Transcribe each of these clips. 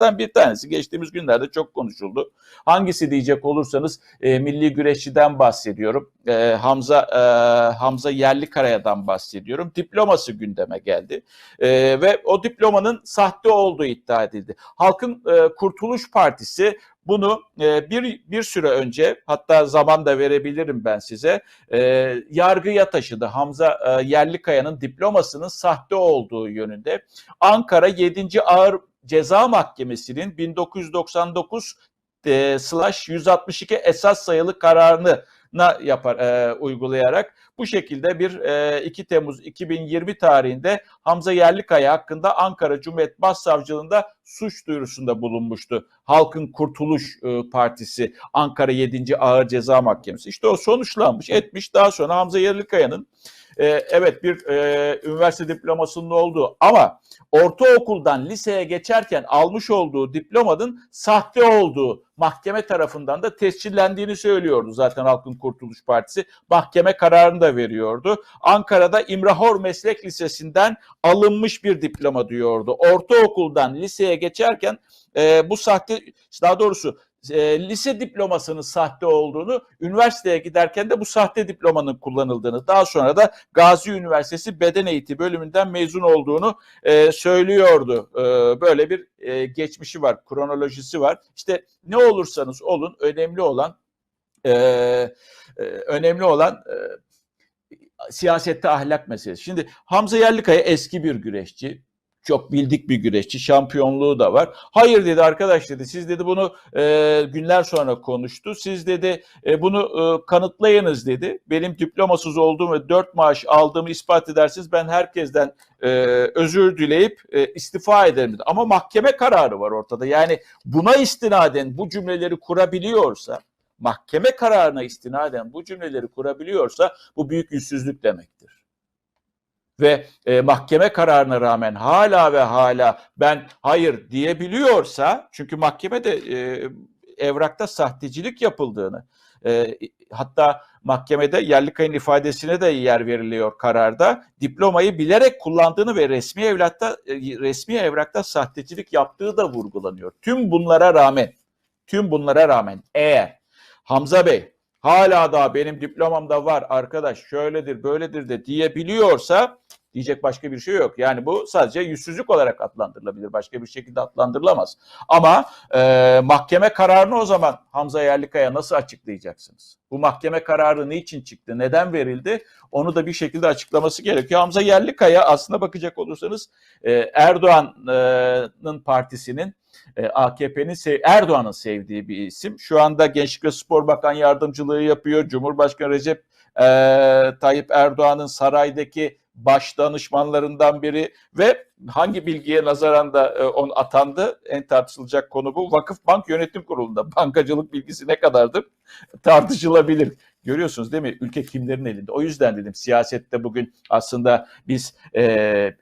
bir tanesi geçtiğimiz günlerde çok konuşuldu. Hangisi diyecek olursanız e, milli güreşçiden bahsediyorum. E, Hamza e, Hamza Yerlikara'dan bahsediyorum. Diploması gündeme geldi. E, ve o diplomanın sahte olduğu iddia edildi. Halkın e, Kurtuluş Partisi bunu e, bir bir süre önce hatta zaman da verebilirim ben size e, yargıya taşıdı. Hamza e, Yerlikaya'nın diplomasının sahte olduğu yönünde. Ankara 7. Ağır Ceza Mahkemesi'nin 1999 e, slash 162 esas sayılı kararını na yapar e, uygulayarak bu şekilde bir e, 2 Temmuz 2020 tarihinde Hamza Yerlikaya hakkında Ankara Cumhuriyet Başsavcılığında suç duyurusunda bulunmuştu. Halkın Kurtuluş e, Partisi Ankara 7. Ağır Ceza Mahkemesi. İşte o sonuçlanmış, etmiş. Daha sonra Hamza Yerlikaya'nın e, evet bir e, üniversite diplomasının olduğu ama ortaokuldan liseye geçerken almış olduğu diplomanın sahte olduğu mahkeme tarafından da tescillendiğini söylüyordu zaten Halkın Kurtuluş Partisi. Mahkeme kararını da veriyordu. Ankara'da İmrahor Meslek Lisesi'nden alınmış bir diploma diyordu. Ortaokuldan liseye geçerken e, bu sahte daha doğrusu e, lise diplomasının sahte olduğunu, üniversiteye giderken de bu sahte diplomanın kullanıldığını, daha sonra da Gazi Üniversitesi Beden Eğitimi bölümünden mezun olduğunu e, söylüyordu. E, böyle bir e, geçmişi var, kronolojisi var. İşte ne olursanız olun, önemli olan e, e, önemli olan e, siyasette ahlak meselesi. Şimdi Hamza Yerlikaya eski bir güreşçi çok bildik bir güreşçi. Şampiyonluğu da var. Hayır dedi arkadaş dedi. Siz dedi bunu e, günler sonra konuştu. Siz dedi e, bunu e, kanıtlayınız dedi. Benim diplomasız olduğum ve dört maaş aldığımı ispat edersiniz. Ben herkesten e, özür dileyip e, istifa ederim dedi. Ama mahkeme kararı var ortada. Yani buna istinaden bu cümleleri kurabiliyorsa mahkeme kararına istinaden bu cümleleri kurabiliyorsa bu büyük yüzsüzlük demektir ve e, mahkeme kararına rağmen hala ve hala ben hayır diyebiliyorsa çünkü mahkemede e, evrakta sahtecilik yapıldığını e, hatta mahkemede Yerlikaya'nın ifadesine de yer veriliyor kararda diplomayı bilerek kullandığını ve resmi evrakta e, resmi evrakta sahtecilik yaptığı da vurgulanıyor. Tüm bunlara rağmen tüm bunlara rağmen eğer Hamza Bey hala da benim diplomamda var arkadaş şöyledir böyledir de diyebiliyorsa diyecek başka bir şey yok. Yani bu sadece yüzsüzlük olarak adlandırılabilir. Başka bir şekilde adlandırılamaz. Ama e, mahkeme kararını o zaman Hamza Yerlikaya nasıl açıklayacaksınız? Bu mahkeme kararı niçin çıktı? Neden verildi? Onu da bir şekilde açıklaması gerekiyor. Hamza Yerlikaya aslında bakacak olursanız e, Erdoğan'ın partisinin e, AKP'nin Erdoğan'ın sevdiği bir isim. Şu anda Gençlik ve Spor Bakan yardımcılığı yapıyor. Cumhurbaşkanı Recep e, Tayyip Erdoğan'ın saraydaki baş danışmanlarından biri ve hangi bilgiye nazaran da e, on atandı en tartışılacak konu bu. Vakıf Bank Yönetim Kurulu'nda bankacılık bilgisi ne kadardır tartışılabilir. Görüyorsunuz değil mi? Ülke kimlerin elinde? O yüzden dedim siyasette bugün aslında biz e,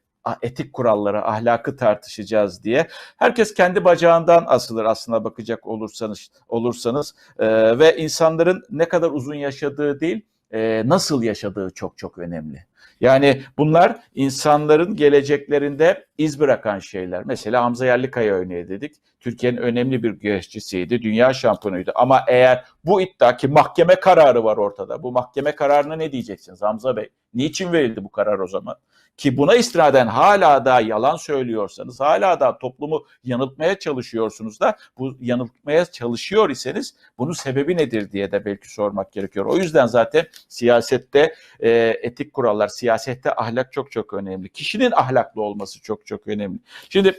etik kuralları, ahlakı tartışacağız diye. Herkes kendi bacağından asılır aslında bakacak olursanız olursanız e, ve insanların ne kadar uzun yaşadığı değil, e, nasıl yaşadığı çok çok önemli. Yani bunlar insanların geleceklerinde iz bırakan şeyler. Mesela Hamza Yerlikaya örneği dedik. Türkiye'nin önemli bir güreşçisiydi, dünya şampiyonuydu. Ama eğer bu iddia ki mahkeme kararı var ortada. Bu mahkeme kararına ne diyeceksiniz Hamza Bey? Niçin verildi bu karar o zaman? Ki buna istinaden hala da yalan söylüyorsanız, hala da toplumu yanıltmaya çalışıyorsunuz da bu yanıltmaya çalışıyor iseniz bunun sebebi nedir diye de belki sormak gerekiyor. O yüzden zaten siyasette e, etik kurallar, siyasette ahlak çok çok önemli. Kişinin ahlaklı olması çok çok önemli. Şimdi